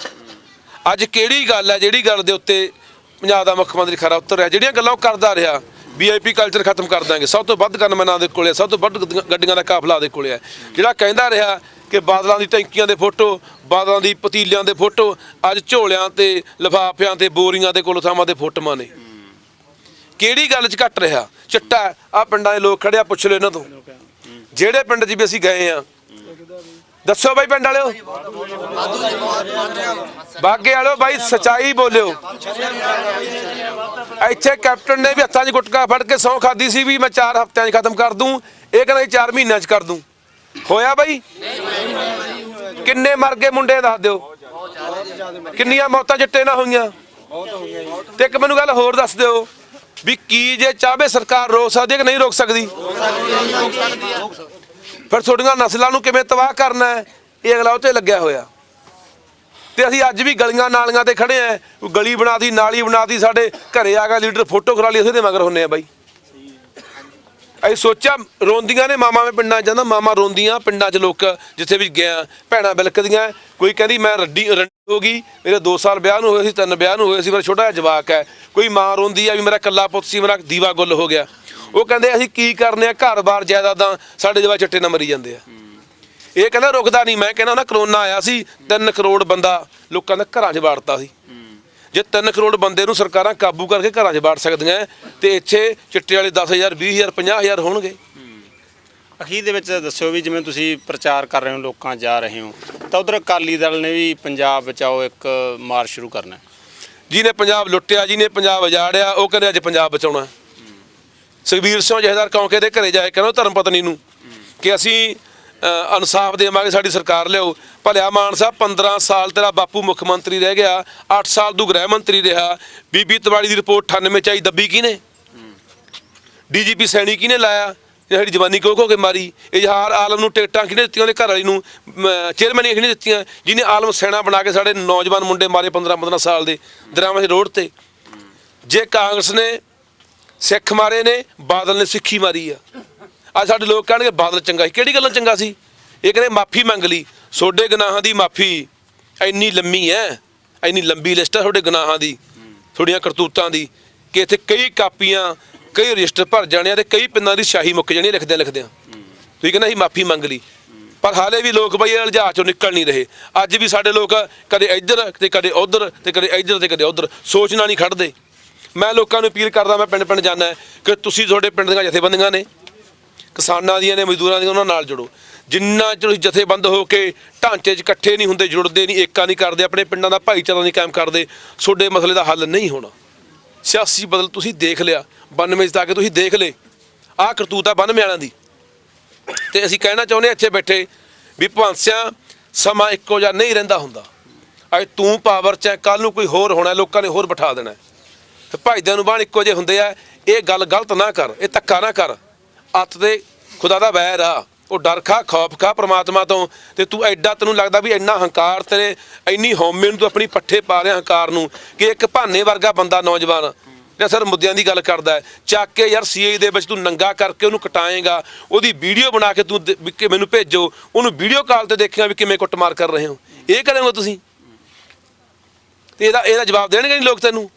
ਅੱਜ ਕਿਹੜੀ ਗੱਲ ਹੈ ਜਿਹੜੀ ਗੱਲ ਦੇ ਉੱਤੇ ਪੰਜਾਬ ਦਾ ਮੁੱਖ ਮੰਤਰੀ ਖਰਾ ਉਤਰ ਰਿਹਾ। ਜਿਹੜੀਆਂ ਗੱਲਾਂ ਉਹ ਕਰਦਾ ਰਿਹਾ ਵੀਆਈਪੀ ਕਲਚਰ ਖਤਮ ਕਰ ਦਾਂਗੇ ਸਭ ਤੋਂ ਵੱਧ ਗਨਮੈਨਾਂ ਦੇ ਕੋਲੇ ਸਭ ਤੋਂ ਵੱਧ ਗੱਡੀਆਂ- ਗੱਡੀਆਂ ਦਾ ਕਾਫਲਾ ਦੇ ਕੋਲੇ ਹੈ ਜਿਹੜਾ ਕਹਿੰਦਾ ਰਿਹਾ ਕਿ ਬਾਦਲਾਂ ਦੀ ਟੈਂਕੀਆਂ ਦੇ ਫੋਟੋ, ਬਾਦਲਾਂ ਦੀ ਪਤੀਲਿਆਂ ਦੇ ਫੋਟੋ, ਅੱਜ ਝੋਲਿਆਂ ਤੇ ਲਿਫਾਫਿਆਂ ਤੇ ਬੋਰੀਆਂ ਦੇ ਕੋਲ ਥਾਵਾਂ ਦੇ ਫੋਟੋਆਂ ਨੇ। ਕਿਹੜੀ ਗੱਲ 'ਚ ਘਟ ਰਿਹਾ? ਚਿੱਟਾ ਆ ਪਿੰਡਾਂ ਦੇ ਲੋਕ ਖੜਿਆ ਪੁੱਛ ਲਓ ਇਹਨਾਂ ਤੋਂ। ਜਿਹੜੇ ਪਿੰਡ 'ਚ ਵੀ ਅਸੀਂ ਗਏ ਆ ਦੱਸੋ ਬਾਈ ਪਿੰਡ ਵਾਲਿਓ। ਬਾਗੇ ਵਾਲਿਓ ਬਾਈ, ਸਚਾਈ ਬੋਲਿਓ। ਇੱਥੇ ਕੈਪਟਨ ਨੇ ਵੀ ਹੱਥਾਂ 'ਚ ਗੁਟਕਾ ਫੜ ਕੇ ਸੌ ਖਾਦੀ ਸੀ ਵੀ ਮੈਂ 4 ਹਫ਼ਤਿਆਂ 'ਚ ਖਤਮ ਕਰ ਦੂੰ, ਇਹ ਕਹਿੰਦਾ 4 ਮਹੀਨਿਆਂ 'ਚ ਕਰ ਦੂੰ। ਹੋਇਆ ਬਾਈ? ਕਿੰਨੇ ਮਰ ਗਏ ਮੁੰਡੇ ਦੱਸ ਦਿਓ। ਕਿੰਨੀਆਂ ਮੌਤਾਂ ਚਿੱਟੇ ਨਾ ਹੋਈਆਂ। ਤੇ ਇੱਕ ਮੈਨੂੰ ਗੱਲ ਹੋਰ ਦੱਸ ਦਿਓ ਵੀ ਕੀ ਜੇ ਚਾਹਵੇ ਸਰਕਾਰ ਰੋਕ ਸਕਦੀ ਹੈ ਕਿ ਨਹੀਂ ਰੋਕ ਸਕਦੀ? ਫਿਰ ਤੁਹਾਡੀਆਂ ਨਸਲਾਂ ਨੂੰ ਕਿਵੇਂ ਤਬਾਹ ਕਰਨਾ ਹੈ? ਇਹ ਅਗਲਾ ਉਹ ਤੇ ਲੱਗਿਆ ਹੋਇਆ। ਤੇ ਅਸੀਂ ਅੱਜ ਵੀ ਗਲੀਆਂ ਨਾਲੀਆਂ ਤੇ ਖੜੇ ਆ ਕੋਈ ਗਲੀ ਬਣਾਦੀ ਨਾਲੀ ਬਣਾਦੀ ਸਾਡੇ ਘਰੇ ਆ ਗਿਆ ਲੀਡਰ, ਫੋਟੋ ਕਰਾ ਲਈ, ਅਸੀਂ ਤੇ ਮਗਰ ਹੁੰਨੇ ਆ ਬਾਈ। ਅਸੀਂ ਸੋਚਿਆ ਰੋਂਦੀਆਂ ਨੇ ਮਾਮਾ ਮੈਂ ਪਿੰਡਾਂ 'ਚ ਜਾਂਦਾ, ਮਾਮਾ ਰੋਂਦੀਆਂ ਪਿੰਡਾਂ 'ਚ ਲੋਕ ਜਿੱਥੇ ਵੀ ਗਿਆ, ਭੈਣਾਂ ਬਿਲਕਦੀਆਂ। ਕੋਈ ਕਹਿੰਦੀ ਮੈਂ ਰੱਡੀ, ਰੰਡੀ ਹੋ ਗਈ, ਮੇਰੇ 2 ਸਾਲ ਵਿਆਹ ਨੂੰ ਹੋਏ ਸੀ, ਤਿੰਨ ਵਿਆਹ ਨੂੰ ਹੋਏ ਸੀ, ਮੇਰਾ ਛੋਟਾ ਜਿਹਾ ਜਵਾਕ ਹੈ। ਕੋਈ ਮਾਂ ਰੋਂਦੀ ਆ ਵੀ ਮੇਰਾ ਕੱਲਾ ਪੁੱਤ ਸੀ, ਮੇਰਾ ਦੀਵਾ ਗੁੱਲ ਹੋ ਗਿਆ। ਉਹ ਕਹਿੰਦੇ ਅਸੀਂ ਕੀ ਕਰਨੇ ਆ ਘਰ-ਬਾਰ ਜਾਇਦਾਦਾਂ ਸਾਡੇ ਜਵਾ ਚਿੱਟੇ ਨਾਲ ਮਰੀ ਜਾਂਦੇ ਆ। ਇਹ ਕਹਿੰਦਾ ਰੁਕਦਾ ਨਹੀਂ ਮੈਂ ਕਹਿੰਦਾ ਨਾ ਕਰੋਨਾ ਆਇਆ ਸੀ 3 ਕਰੋੜ ਬੰਦਾ ਲੋਕਾਂ ਦੇ ਘਰਾਂ 'ਚ ਵਾੜਤਾ ਸੀ। ਜੇ 3 ਕਰੋੜ ਬੰਦੇ ਨੂੰ ਸਰਕਾਰਾਂ ਕਾਬੂ ਕਰਕੇ ਘਰਾਂ 'ਚ ਵਾੜ ਸਕਦੀਆਂ ਤੇ ਇੱਥੇ ਚਿੱਟੇ ਵਾਲੇ 10000 20000 50000 ਹੋਣਗੇ। ਅਖੀਰ ਦੇ ਵਿੱਚ ਦੱਸਿਓ ਵੀ ਜਿਵੇਂ ਤੁਸੀਂ ਪ੍ਰਚਾਰ ਕਰ ਰਹੇ ਹੋ ਲੋਕਾਂ ਜਾ ਰਹੇ ਹੋ ਤਾਂ ਉਧਰ ਅਕਾਲੀ ਦਲ ਨੇ ਵੀ ਪੰਜਾਬ ਬਚਾਓ ਇੱਕ ਮਾਰਚ ਸ਼ੁਰੂ ਕਰਨਾ। ਜਿਹਨੇ ਪੰਜਾਬ ਲੁੱਟਿਆ ਜਿਹਨੇ ਪੰਜਾਬ ਉਜਾੜਿਆ ਉਹ ਕਹਿੰਦੇ ਅੱਜ ਪੰਜਾਬ ਬਚਾਉਣਾ ਸੁਖਬੀਰ ਸਿੰਘ ਜਹੇਦਾਰ ਕੌਂਕੇ ਦੇ ਘਰੇ ਜਾਏ ਕਹਿੰਦਾ ਧਰਮ ਪਤਨੀ ਨੂੰ ਕਿ ਅਸੀਂ ਇਨਸਾਫ ਦੇਵਾਂਗੇ ਸਾਡੀ ਸਰਕਾਰ ਲਿਆਓ। ਭਲਿਆ ਮਾਨ ਸਾਹਿਬ 15 ਸਾਲ ਤੇਰਾ ਬਾਪੂ ਮੁੱਖ ਮੰਤਰੀ ਰਹਿ ਗਿਆ 8 ਸਾਲ ਤੂੰ ਗ੍ਰਹਿ ਮੰਤਰੀ ਰਿਹਾ, ਬੀਬੀ ਤਿਵਾੜੀ ਦੀ ਰਿਪੋਰਟ 98 ਚ ਆਈ, ਦੱਬੀ ਕਿਹਨੇ? ਡੀਜੀਪੀ ਸੈਣੀ ਕਿਹਨੇ ਲਾਇਆ? ਇਹ ਸਾਡੀ ਜਵਾਨੀ ਕੋ ਕਿਉਂ ਕੇ ਮਾਰੀ। ਇਜ਼ਹਾਰ ਆਲਮ ਨੂੰ ਟਿਕਟਾਂ ਕਿਹਨੇ ਦਿੱਤੀਆਂ? ਉਹਦੇ ਘਰ ਵਾਲੀ ਨੂੰ ਚੇਅਰਮੈਨ ਕਿਹਨੇ ਦਿੱਤੀਆਂ? ਜਿਹਨੇ ਆਲਮ ਸੈਨਾ ਬਣਾ ਕੇ ਸਾਡੇ ਨੌਜਵਾਨ ਮੁੰਡੇ ਮਾਰੇ 15 15 ਸਾਲ ਦੇ ਦਰਾਮੇ ਰੋਡ ਤੇ। ਜੇ ਕਾਂਗਰਸ ਨੇ ਸਿੱਖ ਮਾਰੇ ਨੇ, ਬਾਦਲ ਨੇ ਸਿੱਖੀ ਮਾਰੀ ਆ। ਅੱਜ ਸਾਡੇ ਲੋਕ ਕਹਿਣਗੇ, ਬਾਦਲ ਚੰਗਾ ਸੀ। ਕਿਹੜੀ ਗੱਲੋਂ ਚੰਗਾ ਸੀ? ਇਹ ਕਹਿੰਦੇ, ਮਾਫੀ ਮੰਗ ਲਈ। ਤੁਹਾਡੇ ਗੁਨਾਹਾਂ ਦੀ ਮਾਫੀ ਇੰਨੀ ਲੰਮੀ ਹੈ ਇੰਨੀ ਲੰਬੀ ਲਿਸਟ ਹੈ ਤੁਹਾਡੇ ਗੁਨਾਹਾਂ ਦੀ, ਤੁਹਾਡੀਆਂ ਕਰਤੂਤਾਂ ਦੀ, ਕਿ ਇੱਥੇ ਕਈ ਕਾਪੀਆਂ, ਕਈ ਰਜਿਸਟਰ ਭਰ ਜਾਣੇ ਆ ਤੇ ਕਈ ਪਿੰਨਾਂ ਦੀ ਸ਼ਾਹੀ ਮੁੱਕ ਜਾਣੀ ਲਿਖਦਿਆਂ ਲਿਖਦਿਆਂ। ਤੁਸੀਂ ਕਹਿੰਦਾ, ਅਸੀਂ ਮਾਫੀ ਮੰਗ ਲਈ। ਪਰ ਹਾਲੇ ਵੀ ਲੋਕ ਬਈ ਇਹ ਅਲਝਾ ਚੋਂ ਨਿਕਲ ਨਹੀਂ ਰਹੇ। ਅੱਜ ਵੀ ਸਾਡੇ ਲੋਕ ਕਦੇ ਇੱਧਰ ਤੇ ਕਦੇ ਉੱਧਰ ਤੇ ਕਦੇ ਇੱਧਰ ਤੇ ਕਦੇ ਉੱਧਰ। ਸੋਚਣਾ ਨਹੀਂ ਖੜਦੇ। ਮੈਂ ਲੋਕਾਂ ਨੂੰ ਅਪੀਲ ਕਰਦਾ, ਮੈਂ ਪਿੰਡ ਪਿੰਡ ਜਾਂਦਾ ਕਿ ਤੁਸੀਂ ਤੁਹਾਡੇ ਪਿੰਡ ਦੀਆਂ ਜਥੇਬੰਦੀਆਂ ਨੇ, ਕਿਸਾਨਾਂ ਦੀਆਂ ਨੇ, ਮਜ਼ਦੂਰਾਂ ਦੀਆਂ, ਉਹਨਾਂ ਨਾਲ ਜੁੜੋ। ਜਿੰਨਾ ਚਿਰ ਤੁਸੀਂ ਜਥੇਬੰਦ ਹੋ ਕੇ ਢਾਂਚੇ 'ਚ ਇਕੱਠੇ ਨਹੀਂ ਹੁੰਦੇ, ਜੁੜਦੇ ਨਹੀਂ, ਏਕਾ ਨਹੀਂ ਕਰਦੇ, ਆਪਣੇ ਪਿੰਡਾਂ ਦਾ ਭਾਈਚਾਰਾ ਨਹੀਂ ਕਾਇਮ ਕਰਦੇ, ਤੁਹਾਡੇ ਮਸਲੇ ਦਾ ਹੱਲ ਨਹੀਂ ਹੋਣਾ। ਸਿਆਸੀ ਬਦਲ ਤੁਸੀਂ ਦੇਖ ਲਿਆ 92 'ਚ ਤਾਂ ਕਿ ਤੁਸੀਂ ਦੇਖ ਲੇ ਆਹ ਕਰਤੂਤ ਆ 92 ਵਾਲਿਆਂ ਦੀ। ਤੇ ਅਸੀਂ ਕਹਿਣਾ ਚਾਹੁੰਦੇ ਹਾਂ ਇੱਥੇ ਬੈਠੇ ਵੀ ਭਵੰਸਿਆ ਸਮਾਂ ਇੱਕੋ ਜਿਹਾ ਨਹੀਂ ਰਹਿੰਦਾ ਹੁੰਦਾ। ਅੱਜ ਤੂੰ ਪਾਵਰ 'ਚ ਹੈ ਕੱਲ ਨੂੰ ਕੋਈ ਹੋਰ ਹੋਣਾ, ਲੋਕਾਂ ਨੇ ਹੋਰ ਬਿਠਾ ਦੇਣਾ ਭਾਈਦਿਆਂ ਨੂੰ ਬਾਣ ਇੱਕੋ ਜਿਹੇ ਹੁੰਦੇ ਆ, ਇਹ ਗੱਲ ਗਲਤ ਨਾ ਕਰ, ਇਹ ਧੱਕਾ ਨਾ ਕਰ। ਅੱਤ ਦੇ ਖੁਦਾ ਦਾ ਵੈਰ ਆ, ਉਹ ਡਰ ਖਾ, ਖੌਫ ਖਾ ਪ੍ਰਮਾਤਮਾ ਤੋਂ, ਤੇ ਤੂੰ ਐਡਾ ਤੈਨੂੰ ਲੱਗਦਾ ਵੀ ਇੰਨਾ ਹੰਕਾਰ ਤੇਰੇ, ਇੰਨੀ ਹਉਮੈ ਨੂੰ ਤੂੰ ਆਪਣੀ ਪੱਠੇ ਪਾ ਰਿਹਾ ਹੰਕਾਰ ਨੂੰ, ਕਿ ਇੱਕ ਭਾਨੇ ਵਰਗਾ ਬੰਦਾ ਨੌਜਵਾਨ ਜਿਹੜਾ ਸਰ ਮੁੱਦਿਆਂ ਦੀ ਗੱਲ ਕਰਦਾ ਹੈ। ਚੱਕ ਕੇ ਯਾਰ ਸੀਏ ਦੇ ਵਿੱਚ ਤੂੰ ਨੰਗਾ ਕਰਕੇ ਉਹਨੂੰ ਕਟਾਏਗਾ, ਉਹਦੀ ਵੀਡੀਓ ਬਣਾ ਕੇ ਤੂੰ ਦੇ- ਵੀ ਕਿ ਮੈਨੂੰ ਭੇਜੋ, ਉਹਨੂੰ ਵੀਡੀਓ ਕਾਲ ਤੇ ਦੇਖਿਆ ਵੀ ਕਿਵੇਂ ਕੁੱਟਮਾਰ ਕਰ ਰਹੇ ਹੋ। ਇਹ ਕਰੋਗੇ ਤੁਸੀਂ? ਤੇ ਇਹਦਾ ਇਹਦਾ ਜਵਾਬ ਦੇਣਗੇ ਨਹੀਂ ਲੋਕ ਤੈਨੂੰ?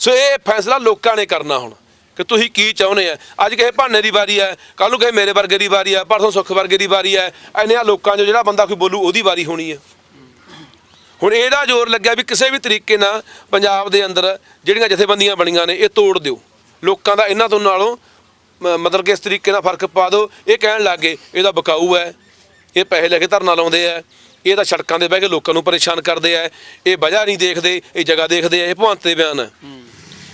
ਸੋ ਇਹ ਫੈਸਲਾ ਲੋਕਾਂ ਨੇ ਕਰਨਾ ਹੁਣ, ਕਿ ਤੁਸੀਂ ਕੀ ਚਾਹੁੰਦੇ ਆ। ਅੱਜ ਕਿਸੇ ਭਾਨੇ ਦੀ ਵਾਰੀ ਹੈ ਕੱਲ ਨੂੰ ਕਿਸੇ ਮੇਰੇ ਵਰਗੇ ਦੀ ਵਾਰੀ ਹੈ ਪਰਸੋਂ ਸੁੱਖ ਵਰਗੇ ਦੀ ਵਾਰੀ ਹੈ ਇੰਨਿਆਂ ਲੋਕਾਂ 'ਚੋਂ ਜਿਹੜਾ ਬੰਦਾ ਕੋਈ ਬੋਲੂ ਉਹਦੀ ਵਾਰੀ ਹੋਣੀ ਹੈ ਹੁਣ ਇਹਦਾ ਜ਼ੋਰ ਲੱਗਿਆ ਵੀ ਕਿਸੇ ਵੀ ਤਰੀਕੇ ਨਾਲ ਪੰਜਾਬ ਦੇ ਅੰਦਰ ਜਿਹੜੀਆਂ ਜਥੇਬੰਦੀਆਂ ਬਣੀਆਂ ਨੇ, ਇਹ ਤੋੜ ਦਿਓ। ਲੋਕਾਂ ਦਾ ਇਹਨਾਂ ਤੋਂ ਨਾਲੋਂ ਮਤਲਬ ਕਿ ਇਸ ਤਰੀਕੇ ਨਾਲ ਫ਼ਰਕ ਪਾ ਦਿਓ। ਇਹ ਕਹਿਣ ਲੱਗੇ, ਇਹਦਾ ਬਕਾਊ ਹੈ, ਇਹ ਪੈਸੇ ਲੈ ਕੇ ਧਰਨਾ ਲਾਉਂਦੇ ਆ, ਇਹ ਤਾਂ ਸੜਕਾਂ ਦੇ ਬਹਿ ਕੇ ਲੋਕਾਂ ਨੂੰ ਪਰੇਸ਼ਾਨ ਕਰਦੇ ਆ, ਇਹ ਵਜ੍ਹਾ ਨਹੀਂ ਦੇਖਦੇ, ਇਹ ਜਗ੍ਹਾ ਦੇਖਦੇ ਆ, ਇਹ ਭਵੰਤ ਦੇ ਬਿਆਨ ਹੈ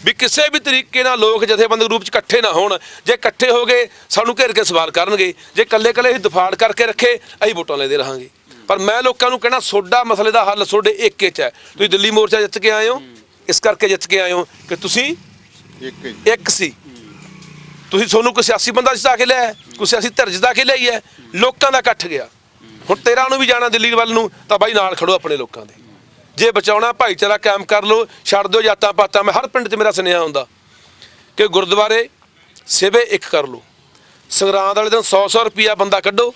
ਵੀ ਕਿਸੇ ਵੀ ਤਰੀਕੇ ਨਾਲ ਲੋਕ ਜਥੇਬੰਦਕ ਰੂਪ ਚ ਇਕੱਠੇ ਨਾ ਹੋਣ। ਜੇ ਇਕੱਠੇ ਹੋ ਗਏ ਸਾਨੂੰ ਘੇਰ ਕੇ ਸਵਾਲ ਕਰਨਗੇ। ਜੇ ਇਕੱਲੇ ਇਕੱਲੇ ਹੀ ਦਫਾੜ ਕਰਕੇ ਰੱਖੇ ਅਸੀਂ ਵੋਟਾਂ ਲੈਂਦੇ ਰਹਾਂਗੇ। ਪਰ ਮੈਂ ਲੋਕਾਂ ਨੂੰ ਕਹਿਣਾ ਸੋਡਾ ਮਸਲੇ ਦਾ ਹੱਲ ਸੋਡੇ ਇੱਕ ਚ ਹੈ। ਤੁਸੀਂ ਦਿੱਲੀ ਮੋਰਚਾ ਜਿੱਤ ਕੇ ਆਏ ਹੋ। ਇਸ ਕਰਕੇ ਜਿੱਤ ਕੇ ਆਏ ਹੋ ਕਿ ਤੁਸੀਂ ਇੱਕ ਇੱਕ ਸੀ। ਤੁਸੀਂ ਤੁਹਾਨੂੰ ਕੋਈ ਸਿਆਸੀ ਬੰਦਾ ਜਿਤਾ ਕੇ ਲਿਆ ਕੋਈ ਸਿਆਸੀ ਧਿਰ ਜਿਤਾ ਕੇ ਲਿਆਈ ਹੈ। ਲੋਕਾਂ ਦਾ ਇਕੱਠ ਗਿਆ। ਹੁਣ ਤੇਰਾ ਨੂੰ ਵੀ ਜਾਣਾ ਦਿੱਲੀ ਵੱਲ ਨੂੰ ਤਾਂ ਬਾਈ ਨਾਲ ਖੜੋ ਆਪਣੇ ਲੋਕਾਂ ਦੇ। ਜੇ ਬਚਾਉਣਾ, ਭਾਈਚਾਰਾ ਕਾਇਮ ਕਰ ਲਓ, ਛੱਡ ਦਿਓ ਜਾਤਾਂ ਪਾਤਾਂ। ਮੈਂ ਹਰ ਪਿੰਡ 'ਚ ਮੇਰਾ ਸੁਨੇਹਾ ਹੁੰਦਾ ਕਿ ਗੁਰਦੁਆਰੇ ਸਿਵੇ ਇੱਕ ਕਰ ਲਓ। ਸੰਗਰਾਂਦ ਵਾਲੇ ਦਿਨ 100-100 ਰੁਪਿਆ ਬੰਦਾ ਕੱਢੋ।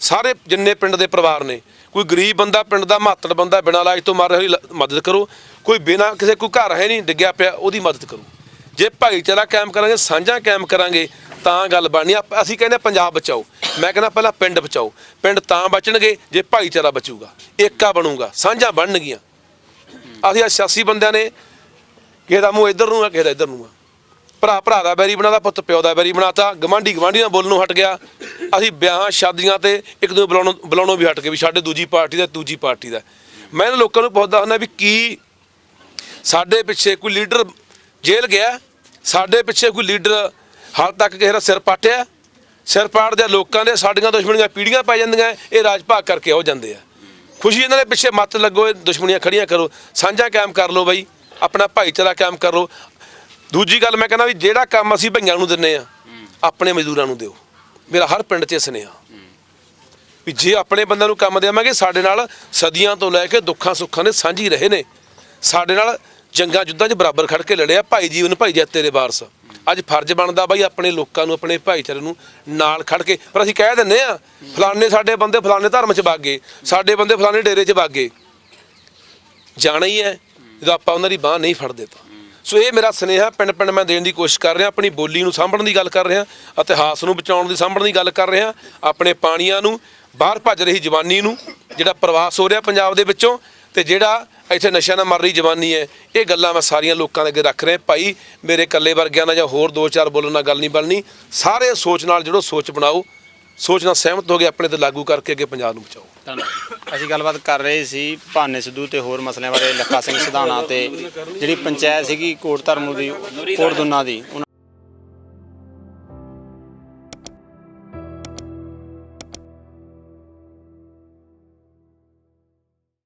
ਸਾਰੇ ਜਿੰਨੇ ਪਿੰਡ ਦੇ ਪਰਿਵਾਰ ਨੇ, ਕੋਈ ਗਰੀਬ ਬੰਦਾ, ਪਿੰਡ ਦਾ ਮਾਤੜ ਬੰਦਾ ਬਿਨਾਂ ਇਲਾਜ ਤੋਂ ਮਰ ਰਿਹਾ ਮਦਦ ਕਰੋ। ਕੋਈ ਬਿਨਾਂ ਕਿਸੇ, ਕੋਈ ਘਰ ਹੈ ਨਹੀਂ, ਡਿੱਗਿਆ ਪਿਆ, ਉਹਦੀ ਮਦਦ ਕਰੋ। ਜੇ ਭਾਈਚਾਰਾ ਕਾਇਮ ਕਰਾਂਗੇ, ਸਾਂਝਾ ਕਾਇਮ ਕਰਾਂਗੇ, ਤਾਂ ਗੱਲ ਬਣਨੀ ਆ। ਅਸੀਂ ਕਹਿੰਦੇ ਪੰਜਾਬ ਬਚਾਓ। ਮੈਂ ਕਹਿੰਦਾ ਪਹਿਲਾਂ ਪਿੰਡ ਬਚਾਓ। ਪਿੰਡ ਤਾਂ ਬਚਣਗੇ, ਜੇ ਭਾਈਚਾਰਾ ਬਚੂਗਾ। ਏਕਾ ਬਣੂਗਾ, ਸਾਂਝਾ ਬਣਨਗੀਆਂ। ਅਸੀਂ ਆ ਸਿਆਸੀ ਬੰਦਿਆਂ ਨੇ, ਕਿਸੇ ਦਾ ਮੂੰਹ ਇੱਧਰ ਨੂੰ ਆ, ਕਿਸੇ ਦਾ ਇੱਧਰ ਨੂੰ ਆ। ਭਰਾ ਭਰਾ ਦਾ ਬੈਰੀ ਬਣਾਦਾ ਪੁੱਤ, ਪਿਓ ਦਾ ਬੈਰੀ ਬਣਾਤਾ ਗਵਾਂਢੀ ਗਵਾਂਢੀ ਨਾਲ ਬੋਲਣੋਂ ਹਟ ਗਿਆ। ਅਸੀਂ ਵਿਆਹਾਂ, ਸ਼ਾਦੀਆਂ ਤੇ ਇੱਕ ਦੂਜੇ ਬੁਲਾਉਣੋਂ ਬੁਲਾਉਣੋਂ ਵੀ ਹਟ ਗਏ ਵੀ ਸਾਡੇ ਦੂਜੀ ਪਾਰਟੀ ਦਾ ਦੂਜੀ ਪਾਰਟੀ ਦਾ। ਮੈਂ ਇਹਨਾਂ ਲੋਕਾਂ ਨੂੰ ਪੁੱਛਦਾ ਹੁੰਦਾ ਵੀ ਕੀ ਸਾਡੇ ਪਿੱਛੇ ਕੋਈ ਲੀਡਰ ਜੇਲ੍ਹ ਗਿਆ? ਸਾਡੇ ਪਿੱਛੇ ਕੋਈ ਲੀਡਰ ਹਾਲ ਤੱਕ ਕਿਸੇ ਦਾ ਸਿਰ ਪਾਟਿਆ? ਸਿਰ ਪਾੜਦੇ ਲੋਕਾਂ ਦੇ, ਸਾਡੀਆਂ ਦੁਸ਼ਮਣੀਆਂ ਪੀੜੀਆਂ ਪੈ ਜਾਂਦੀਆਂ, ਇਹ ਰਾਜ ਭਾਗ ਕਰਕੇ ਹੋ ਜਾਂਦੇ ਆ। ਖੁਸ਼ੀ ਇਹਨਾਂ ਦੇ ਪਿੱਛੇ ਮੱਤ ਲੱਗੋ ਦੁਸ਼ਮਣੀਆਂ ਖੜੀਆਂ ਕਰੋ, ਸਾਂਝਾ ਕਾਇਮ ਕਰ ਲਓ ਬਾਈ, ਆਪਣਾ ਭਾਈਚਾਰਾ ਕਾਇਮ ਕਰ ਲਓ। ਦੂਜੀ ਗੱਲ ਮੈਂ ਕਹਿੰਦਾ ਵੀ ਜਿਹੜਾ ਕੰਮ ਅਸੀਂ ਭਈਆਂ ਨੂੰ ਦਿੰਨੇ ਆ, ਆਪਣੇ ਮਜ਼ਦੂਰਾਂ ਨੂੰ ਦਿਓ। ਮੇਰਾ ਹਰ ਪਿੰਡ 'ਚ ਸੁਨੇਹਾ। ਵੀ ਜੇ ਆਪਣੇ ਬੰਦਿਆਂ ਨੂੰ ਕੰਮ ਦੇਵਾਂਗੇ, ਸਾਡੇ ਨਾਲ ਸਦੀਆਂ ਤੋਂ ਲੈ ਕੇ ਦੁੱਖਾਂ ਸੁੱਖਾਂ ਦੇ ਸਾਂਝੀ ਰਹੇ ਨੇ। ਸਾਡੇ ਨਾਲ ਜੰਗਾਂ ਜੁੱਧਾਂ 'ਚ ਬਰਾਬਰ ਖੜ ਕੇ ਲੜਿਆ ਭਾਈ ਜੀਵਨ, ਭਾਈ ਜੱਤੇ ਦੇ ਵਾਰਸ। ਅੱਜ ਫਰਜ਼ ਬਣਦਾ ਬਾਈ ਆਪਣੇ ਲੋਕਾਂ ਨੂੰ, ਆਪਣੇ ਭਾਈਚਾਰੇ ਨੂੰ ਨਾਲ ਖੜ ਕੇ। ਪਰ ਅਸੀਂ ਕਹਿ ਦਿੰਨੇ ਆ ਫਲਾਣੇ ਸਾਡੇ ਬੰਦੇ ਫਲਾਣੇ ਧਰਮ 'ਚ ਵਗ ਗਏ, ਸਾਡੇ ਬੰਦੇ ਫਲਾਣੇ ਡੇਰੇ 'ਚ ਵਗ ਗਏ। ਜਾਣਾ ਹੀ ਹੈ, ਜਦੋਂ ਆਪਾਂ ਉਹਨਾਂ ਦੀ ਬਾਹ ਨਹੀਂ ਫੜਦੇ ਤਾਂ। ਸੋ ਇਹ ਮੇਰਾ ਸੁਨੇਹਾ ਪਿੰਡ ਪਿੰਡ ਮੈਂ ਦੇਣ ਦੀ ਕੋਸ਼ਿਸ਼ ਕਰ ਰਿਹਾ, ਆਪਣੀ ਬੋਲੀ ਨੂੰ ਸਾਂਭਣ ਦੀ ਗੱਲ ਕਰ ਰਿਹਾ, ਇਤਿਹਾਸ ਨੂੰ ਬਚਾਉਣ ਦੀ, ਸਾਂਭਣ ਦੀ ਗੱਲ ਕਰ ਰਿਹਾ, ਆਪਣੇ ਪਾਣੀਆਂ ਨੂੰ, ਬਾਹਰ ਭੱਜ ਰਹੀ ਜਵਾਨੀ ਨੂੰ, ਜਿਹੜਾ ਪ੍ਰਵਾਸ ਹੋ ਰਿਹਾ ਪੰਜਾਬ ਦੇ ਵਿੱਚੋਂ, ਤੇ ਜਿਹੜਾ ਇੱਥੇ ਨਸ਼ਿਆਂ ਨਾਲ ਮਰ ਰਹੀ ਜਵਾਨੀ ਹੈ, ਇਹ ਗੱਲਾਂ ਮੈਂ ਸਾਰੀਆਂ ਲੋਕਾਂ ਦੇ ਅੱਗੇ ਰੱਖ ਰਿਹਾ। ਭਾਈ, ਮੇਰੇ ਇਕੱਲੇ ਵਰਗਿਆਂ ਨਾਲ ਜਾਂ ਹੋਰ ਦੋ ਚਾਰ ਬੋਲਣ ਨਾਲ ਗੱਲ ਨਹੀਂ ਬਣਨੀ। ਸਾਰੇ ਸੋਚ ਨਾਲ ਜਿਹੜੋ ਸੋਚ ਬਣਾਓ। ਸੋਚ ਨਾਲ ਸਹਿਮਤ ਹੋ ਕੇ ਆਪਣੇ ਤੇ ਲਾਗੂ ਕਰਕੇ ਅੱਗੇ ਪੰਜਾਬ ਨੂੰ ਬਚਾਓ। ਧੰਨਵਾਦ। ਅਸੀਂ ਗੱਲਬਾਤ ਕਰ ਰਹੇ ਸੀ ਭਾਨੇ ਸਿੱਧੂ ਤੇ ਹੋਰ ਮਸਲਿਆਂ ਬਾਰੇ, ਲੱਖਾ ਸਿੰਘ ਸਿਧਾਣਾ ਤੇ, ਜਿਹੜੀ ਪੰਚਾਇਤ ਸੀਗੀ ਕੋਟ ਧਰਮੂ ਦੀ ਕੋਟ ਦੁਨਾ ਦੀ। ਉਹਨਾਂ